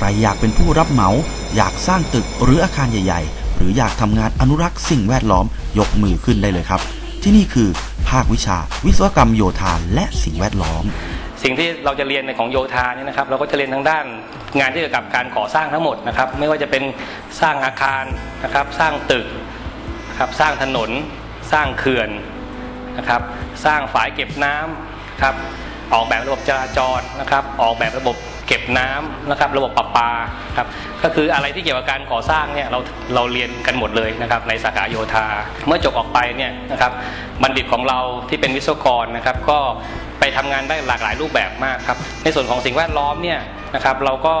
ใครอยากเป็นผู้รับเหมา อยากสร้างตึกหรืออาคารใหญ่ ๆ หรืออยากทำงานอนุรักษ์สิ่งแวดล้อมยกมือขึ้นได้เลยครับ ที่นี่คือภาควิชา วิศวกรรมโยธาและสิ่งแวดล้อม สิ่งที่เราจะเรียนในของโยธาเนี่ยนะครับ เราก็จะเรียนทางด้านงานที่เกี่ยวกับการก่อสร้างทั้งหมดนะครับ ไม่ว่าจะเป็นสร้างอาคารนะครับ สร้างตึกนะครับสร้างถนนสร้างเขื่อนนะครับ สร้างฝายเก็บน้ำครับออกแบบระบบจราจรนะครับ ออกแบบระบบ เก็บน้ำนะครับระบบประปาครับก็คืออะไรที่เกี่ยวกับการก่อสร้างเนี่ยเราเราเรียนกันหมดเลยนะครับในสาขาโยธา เมื่อจบออกไปเนี่ยนะครับบัณฑิตของเราที่เป็นวิศวกรนะครับก็ไปทำงานได้หลากหลายรูปแบบมากครับในส่วนของสิ่งแวดล้อมเนี่ยนะครับเราก็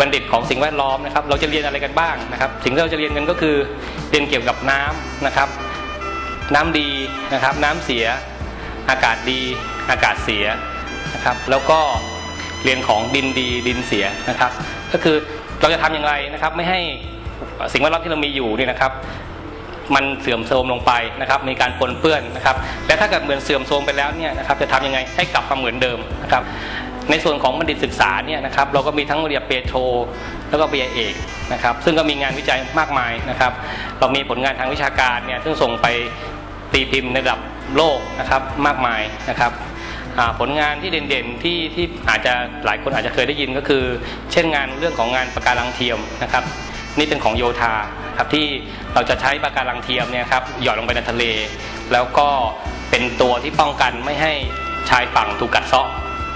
บัณฑิตของสิ่งแวดล้อมนะครับเราจะเรียนอะไรกันบ้างนะครับสิ่งที่เราจะเรียนกันก็คือเรียนเกี่ยวกับน้ำนะครับน้ำดีนะครับน้ำเสีย อากาศดีอากาศเสียนะครับแล้วก็ เรียนของดินดีดินเสียนะครับ ก็คือเราจะทำอย่างไรนะครับ ไม่ให้สิ่งแวดล้อมที่เรามีอยู่นี่นะครับ มันเสื่อมโทรมลงไปนะครับ มีการปนเปื้อนนะครับ และถ้าเกิดเหมือนเสื่อมโทรมไปแล้วเนี่ยนะครับ จะทำยังไงให้กลับมาเหมือนเดิมนะครับ ในส่วนของบัณฑิตศึกษาเนี่ยนะครับ เราก็มีทั้งปริญญาเปโทแล้วก็ปริญญาเอกนะครับ ซึ่งก็มีงานวิจัยมากมายนะครับ เรามีผลงานทางวิชาการเนี่ยซึ่งส่งไปตีพิมพ์ในระดับโลกนะครับมากมายนะครับ ผลงานที่เด่นๆที่ที่อาจจะหลายคนอาจจะเคยได้ยินก็คือ เช่นงานเรื่องของงานปะการังเทียมนะครับ นี่เป็นของโยธาครับที่เราจะใช้ปะการังเทียมเนี่ยครับหย่อนลงไปในทะเล แล้วก็เป็นตัวที่ป้องกันไม่ให้ชายฝั่งถูกกัดเซาะ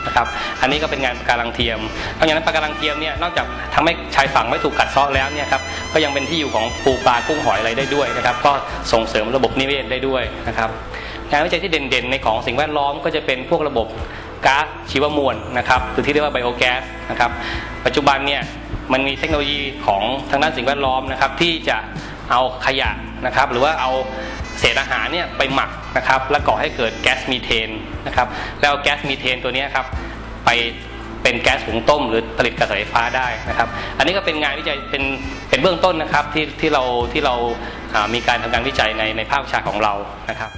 นะครับอันนี้ก็เป็นงานปะการังเทียมนอกจากนั้นปะการังเทียมเนี่ยนอกจากทำให้ชายฝั่งไม่ถูกกัดเซาะแล้วเนี่ยครับก็ยังเป็นที่อยู่ของปูปลากุ้งหอยอะไรได้ด้วยนะครับ ก็ส่งเสริมระบบนิเวศได้ด้วยนะครับ งานวิจัยที่เด่นๆในของสิ่งแวดล้อมก็จะเป็นพวกระบบก๊าซชีวมวลนะครับหรือที่เรียกว่าไบโอแก๊สนะครับปัจจุบันเนี่ยมันมีเทคโนโลยีของทางด้านสิ่งแวดล้อมนะครับที่จะเอาขยะนะครับหรือว่าเอาเศษอาหารเนี่ยไปหมักนะครับแล้วก่อให้เกิดแก๊สมีเทนนะครับแล้วแก๊สมีเทนตัวนี้ครับไปเป็นแก๊สหุงต้มหรือผลิตกระแสไฟฟ้าได้นะครับ อันนี้ก็เป็นงานวิจัยเป็นเป็นเบื้องต้นนะครับที่ที่เราที่เรามีการทำการวิจัยในในภาควิชาของเรานะครับ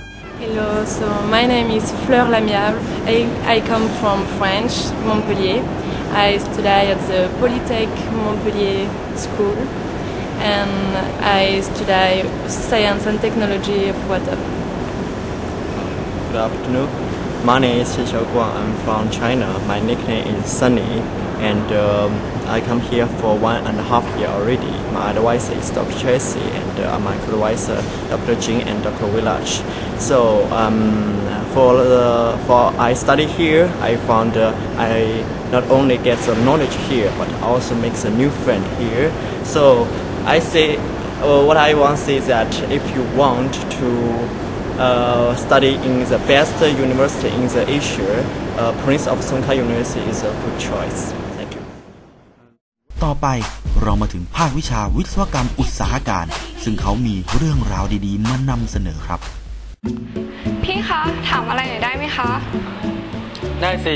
Hello, so my name is Fleur Lamiable. I, I come from French, Montpellier. I study at the Polytech Montpellier School and I study science and technology of water. Good afternoon. My name is Xie Xiaoguang. I'm from China. My nickname is Sunny, and um, I come here for one and a half year already. My advisor is Dr. Tracy, and uh, my advisor Dr. Jing and Dr. Village. So um, for the for I study here, I found uh, I not only get some knowledge here, but also makes a new friend here. So I say uh, what I want to say is that if you want to uh, study in the best university in the Asia, uh, Prince of Songkran University is a good choice. Thank you. ต่อไปเรามาถึงภาควิชาวิศวกรรมอุตสาหการ ซึ่งเขามีเรื่องราวดีๆมานำเสนอครับ พี่คะ ถามอะไรหน่อยได้ไหมคะ ได้สิ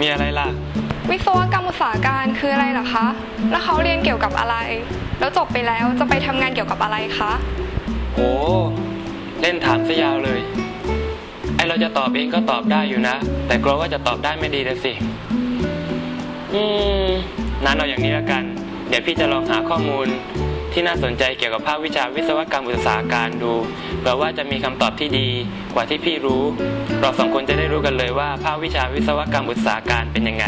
มีอะไรล่ะ วิศวกรรมอุตสาหการคืออะไรเหรอคะ แล้วเขาเรียนเกี่ยวกับอะไร แล้วจบไปแล้วจะไปทำงานเกี่ยวกับอะไรคะโห เล่นถามซะยาวเลย ไอเราจะตอบเองก็ตอบได้อยู่นะ แต่กลัวว่าจะตอบได้ไม่ดีเลยสิ อืม นั้นเอาอย่างนี้แล้วกัน เดี๋ยวพี่จะลองหาข้อมูลที่น่าสนใจเกี่ยวกับภาควิชาวิศวกรรมอุตสาหการดูเผื่อว่าจะมีคำตอบที่ดีกว่าที่พี่รู้ เราสองคนจะได้รู้กันเลยว่าภาควิชาวิศวกรรมอุตสาหการเป็นยังไง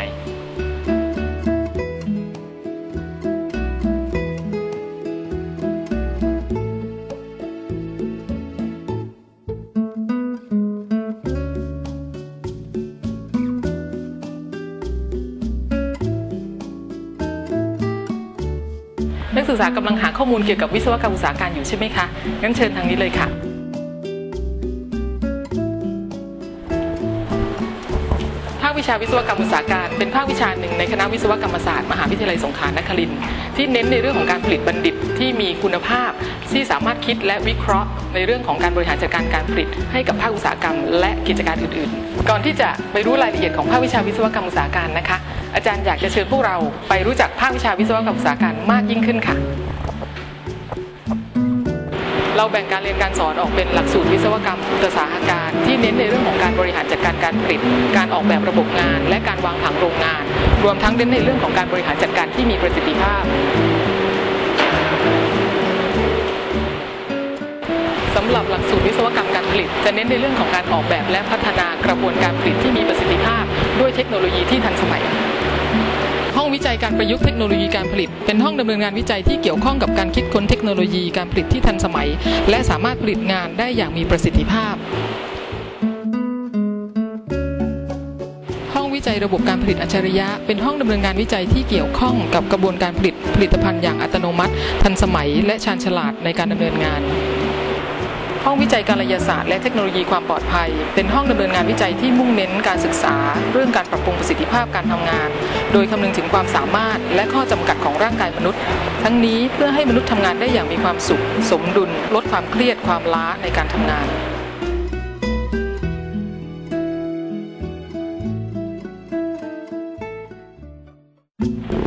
ศึกษากำลังหาข้อมูลเกี่ยวกับวิศวกรรมอุตสาหการอยู่ใช่ไหมคะงั้นเชิญทางนี้เลยค่ะาควิชาวิศวกรรมอุตสาหการเป็นภาควิชาหนึ่งในคณะวิศวกรรมศาสตร์มหาวิทยาลัยสงขลานครินทร์ที่เน้นในเรื่องของการผลิตบัณฑิตที่มีคุณภาพ ที่สามารถคิดและวิเคราะห์ ในเรื่องของการบริหารจัดการการผลิต ให้กับภาคอุตสาหกรรม และกิจการอื่นๆ ก่อนที่จะไปรู้รายละเอียดของภาควิชาวิศวกรรมอุตสาหการนะคะ อาจารย์อยากจะเชิญพวกเราไปรู้จักภาควิชาวิศวกรรมอุตสาหการมากยิ่งขึ้นค่ะ เราแบ่งการเรียนการสอนออกเป็นหลักสูตรวิศวกรรมอุตสาหการ ที่เน้นในเรื่องของการบริหารจัดการการผลิต การออกแบบระบบงาน และการวางผังโรงงาน รวมทั้งเน้นในเรื่องของการบริหารจัดการที่มีประสิทธิภาพสำหรับหลักสูตรวิศวกรรมการผลิต จะเน้นในเรื่องของการออกแบบและพัฒนากระบวนการผลิตที่มีประสิทธิภาพ ด้วยเทคโนโลยีที่ทันสมัย ห้องวิจัยการประยุกต์เทคโนโลยีการผลิต เป็นห้องดำเนินงานวิจัยที่เกี่ยวข้องกับการคิดค้นเทคโนโลยีการผลิตที่ทันสมัย และสามารถผลิตงานได้อย่างมีประสิทธิภาพ ห้องวิจัยระบบการผลิตอัจฉริยะ เป็นห้องดำเนินงานวิจัยที่เกี่ยวข้องกับกระบวนการผลิตผลิตภัณฑ์อย่างอัตโนมัติ ทันสมัย และชาญฉลาดในการดำเนินงาน ห้องวิจัยการยศาสตร์และเทคโนโลยีความปลอดภัย เป็นห้องดำเนินงานวิจัยที่มุ่งเน้นการศึกษา เรื่องการปรับปรุงประสิทธิภาพการทำงาน โดยคำนึงถึงความสามารถ และข้อจำกัดของร่างกายมนุษย์ ทั้งนี้เพื่อให้มนุษย์ทำงานได้อย่างมีความสุข สมดุล ลดความเครียดความล้าในการทำงาน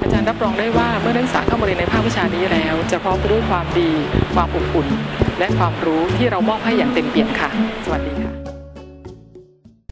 อาจารย์รับรองได้ว่าเมื่อนักศึกษาเข้ามาเรียนในภาควิชานี้แล้ว จะพร้อมไปด้วยความดี ความอบอุ่น และความรู้ที่เรามอบให้อย่างเต็มเปี่ยมค่ะ สวัสดีค่ะ